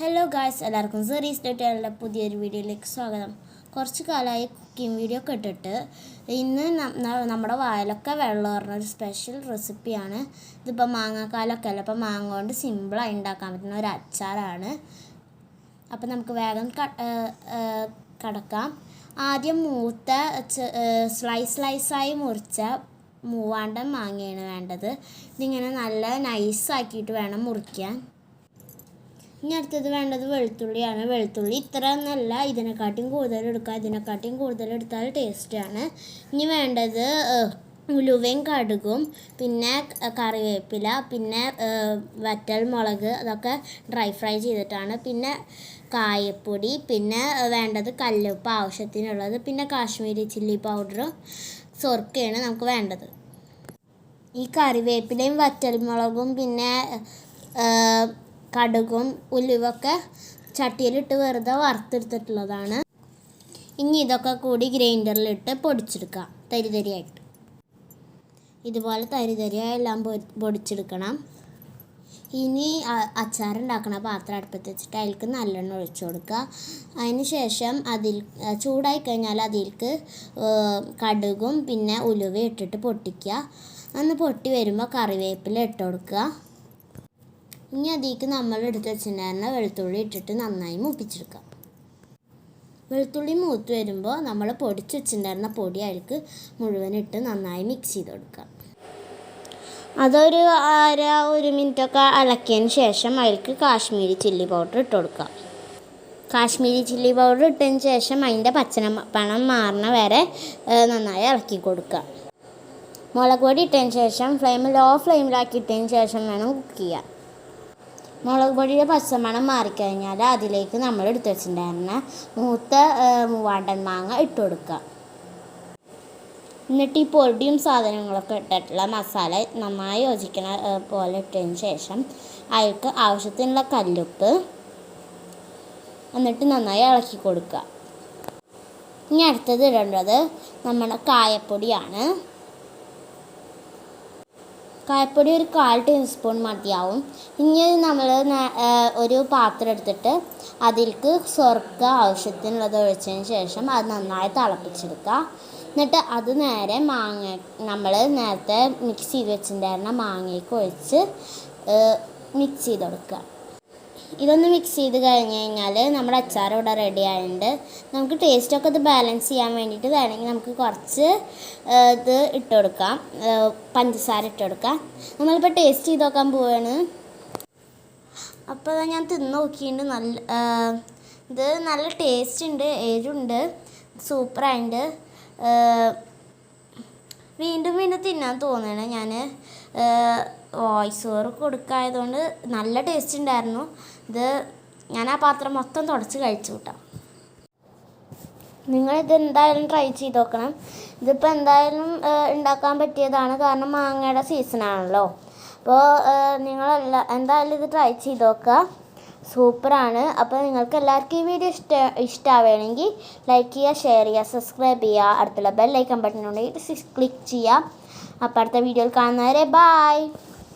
Hello guys എല്ലാവർക്കും സെറീസ് ഡേറ്റയുടെ പുതിയൊരു വീഡിയോയിലേക്ക് സ്വാഗതം. കുറച്ച് കാലമായി കുക്കിംഗ് വീഡിയോ കേട്ടിട്ട് ഇന്ന് നമ്മുടെ വായിലൊക്കെ വെള്ളം പറഞ്ഞ ഒരു സ്പെഷ്യൽ റെസിപ്പിയാണ് ഇതിപ്പോൾ മാങ്ങാക്കാലൊക്കെ അല്ല? അപ്പോൾ മാങ്ങ കൊണ്ട് സിമ്പിളായി ഉണ്ടാക്കാൻ പറ്റുന്ന ഒരു അച്ചാറാണ്. അപ്പോൾ നമുക്ക് വേഗം കടക്കാം. ആദ്യം മൂത്ത സ്ലൈസ് സ്ലൈസായി മുറിച്ച മൂവാണ്ടൻ മാങ്ങയാണ് വേണ്ടത്. ഇതിങ്ങനെ നല്ല നൈസാക്കിയിട്ട് വേണം മുറിക്കാൻ. ഇനി അടുത്തത് വേണ്ടത് വെളുത്തുള്ളിയാണ്. വെളുത്തുള്ളി ഇത്ര നല്ല ഇതിനെക്കാട്ടിയും കൂടുതൽ എടുക്കുക ഇതിനെക്കാട്ടിയും കൂടുതൽ എടുത്താൽ ടേസ്റ്റാണ് ഇനി വേണ്ടത് ഉലുവയും കടുകും പിന്നെ കറിവേപ്പില പിന്നെ വറ്റൽ മുളക് അതൊക്കെ ഡ്രൈ ഫ്രൈ ചെയ്തിട്ടാണ്. പിന്നെ കായപ്പൊടി പിന്നെ വേണ്ടത് കല്ലുപ്പ് ആവശ്യത്തിനുള്ളത് പിന്നെ കാശ്മീരി ചില്ലി പൗഡറും സൊർക്കയാണ് നമുക്ക് വേണ്ടത്. ഈ കറിവേപ്പിലയും വറ്റൽ മുളകും പിന്നെ കടുകും ഉലുവൊക്കെ ചട്ടിയിലിട്ട് വെറുതെ വറുത്തെടുത്തിട്ടുള്ളതാണ്. ഇനി ഇതൊക്കെ കൂടി ഗ്രൈൻഡറിലിട്ട് പൊടിച്ചെടുക്കാം തരിതരിയായിട്ട്. ഇതുപോലെ തരിതരിയായി എല്ലാം പൊടിച്ചെടുക്കണം. ഇനി അച്ചാറുണ്ടാക്കണ പാത്രം അടുപ്പത്ത് വെച്ചിട്ട് അതിലേക്ക് നല്ലെണ്ണ ഒഴിച്ചു കൊടുക്കുക. അതിന് ശേഷം അതിൽ ചൂടായി കഴിഞ്ഞാൽ അതിലേക്ക് കടുകും പിന്നെ ഉലുവ ഇട്ടിട്ട് പൊട്ടിക്കുക. അന്ന് പൊട്ടി വരുമ്പോൾ കറിവേപ്പില ഇട്ട് കൊടുക്കുക. ഇനി അതിലേക്ക് നമ്മൾ എടുത്ത് വെച്ചിട്ടുണ്ടായിരുന്ന വെളുത്തുള്ളി ഇട്ടിട്ട് നന്നായി മൂപ്പിച്ചെടുക്കാം. വെളുത്തുള്ളി മൂത്ത് വരുമ്പോൾ നമ്മൾ പൊടിച്ച് വെച്ചിട്ടുണ്ടായിരുന്ന പൊടി അതിലേക്ക് മുഴുവൻ ഇട്ട് നന്നായി മിക്സ് ചെയ്ത് കൊടുക്കാം. അതൊരു അര ഒരു മിനിറ്റൊക്കെ ഇളക്കിയതിന് ശേഷം അതിലേക്ക് കാശ്മീരി ചില്ലി പൗഡർ ഇട്ട് കൊടുക്കാം. കാശ്മീരി ചില്ലി പൗഡർ ഇട്ടതിന് ശേഷം അതിന്റെ പച്ചന പണം മാറണ വരെ നന്നായി ഇളക്കി കൊടുക്കുക മുളക് പൊടി ഇട്ടതിന് ശേഷം ഫ്ലെയിം ലോ ഫ്ലെയിമിലാക്കി ഇട്ടതിന് ശേഷം വേണം കുക്ക് ചെയ്യാൻ. മുളക് പൊടിയുടെ പച്ചമണം മാറിക്കഴിഞ്ഞാൽ അതിലേക്ക് നമ്മൾ എടുത്ത് വെച്ചിട്ടുണ്ടായിരുന്ന മൂത്ത മൂവാണ്ടൻ മാങ്ങ ഇട്ട് കൊടുക്കുക എന്നിട്ട് ഈ പൊടിയും സാധനങ്ങളൊക്കെ ഇട്ടിട്ടുള്ള മസാല നന്നായി യോജിക്കണ പോലെ ഇട്ടതിന് ശേഷം അതിൽക്ക് ആവശ്യത്തിനുള്ള കല്ലുപ്പ് എന്നിട്ട് നന്നായി ഇളക്കി കൊടുക്കുക ഇനി അടുത്തത് ഇടേണ്ടത് നമ്മുടെ കായപ്പൊടിയാണ്. കായപ്പൊടി ഒരു കാൽ ടീസ്പൂൺ മതിയാവും. ഇനി നമ്മൾ ഒരു പാത്രം എടുത്തിട്ട് അതിൽക്ക് സ്വർക്ക ആവശ്യത്തിനുള്ളത് ഒഴിച്ചതിന് ശേഷം അത് നന്നായി തിളപ്പിച്ചെടുക്കുക. എന്നിട്ട് അത് നേരെ മാങ്ങ നമ്മൾ നേരത്തെ മിക്സ് ചെയ്ത് വെച്ചിട്ടുണ്ടായിരുന്ന മാങ്ങയ്ക്ക് ഒഴിച്ച് മിക്സ് ചെയ്ത് കൊടുക്കുക. ഇതൊന്ന് മിക്സ് ചെയ്ത് കഴിഞ്ഞ് കഴിഞ്ഞാൽ നമ്മുടെ അച്ചാർ ഇവിടെ റെഡി ആയിട്ടുണ്ട്. നമുക്ക് ടേസ്റ്റൊക്കെ ഇത് ബാലൻസ് ചെയ്യാൻ വേണ്ടിയിട്ട് വേണമെങ്കിൽ നമുക്ക് കുറച്ച് ഇത് ഇട്ട് കൊടുക്കാം. പഞ്ചസാര ഇട്ട് കൊടുക്കാം. നമ്മളിപ്പോൾ ടേസ്റ്റ് ചെയ്ത് നോക്കാൻ പോവാണ്. അപ്പോൾ ഞാൻ തിന്ന് നോക്കിയിട്ടുണ്ട്. നല്ല ഇത് നല്ല ടേസ്റ്റ് ഉണ്ട് എരിവുണ്ട് സൂപ്പറായിട്ടുണ്ട് വീണ്ടും വീണ്ടും തിന്നാൻ തോന്നുകയാണ് ഞാൻ വോയിസ് ഓവർ കൊടുക്കായതുകൊണ്ട് നല്ല ടേസ്റ്റ് ഉണ്ടായിരുന്നു. ഇത് ഞാൻ ആ പാത്രം മൊത്തം തുടച്ച് കഴിച്ചു കൂട്ടാം നിങ്ങളിത് എന്തായാലും ട്രൈ ചെയ്ത് നോക്കണം. ഇതിപ്പോൾ എന്തായാലും ഉണ്ടാക്കാൻ പറ്റിയതാണ് കാരണം മാങ്ങയുടെ സീസണാണല്ലോ അപ്പോൾ നിങ്ങളെല്ല എന്തായാലും ഇത് ട്രൈ ചെയ്ത് നോക്കുക. സൂപ്പറാണ് അപ്പോൾ നിങ്ങൾക്ക് എല്ലാവർക്കും ഈ വീഡിയോ ഇഷ്ട ഇഷ്ടമാവുകയാണെങ്കിൽ ലൈക്ക് ചെയ്യുക ഷെയർ ചെയ്യുക സബ്സ്ക്രൈബ് ചെയ്യുക. അടുത്തുള്ള ബെൽ ഐക്കൺ ബട്ടൺ ഉണ്ടെങ്കിൽ ക്ലിക്ക് ചെയ്യുക. അപ്പോൾ അടുത്ത വീഡിയോയിൽ കാണുന്നവരെ ബായ്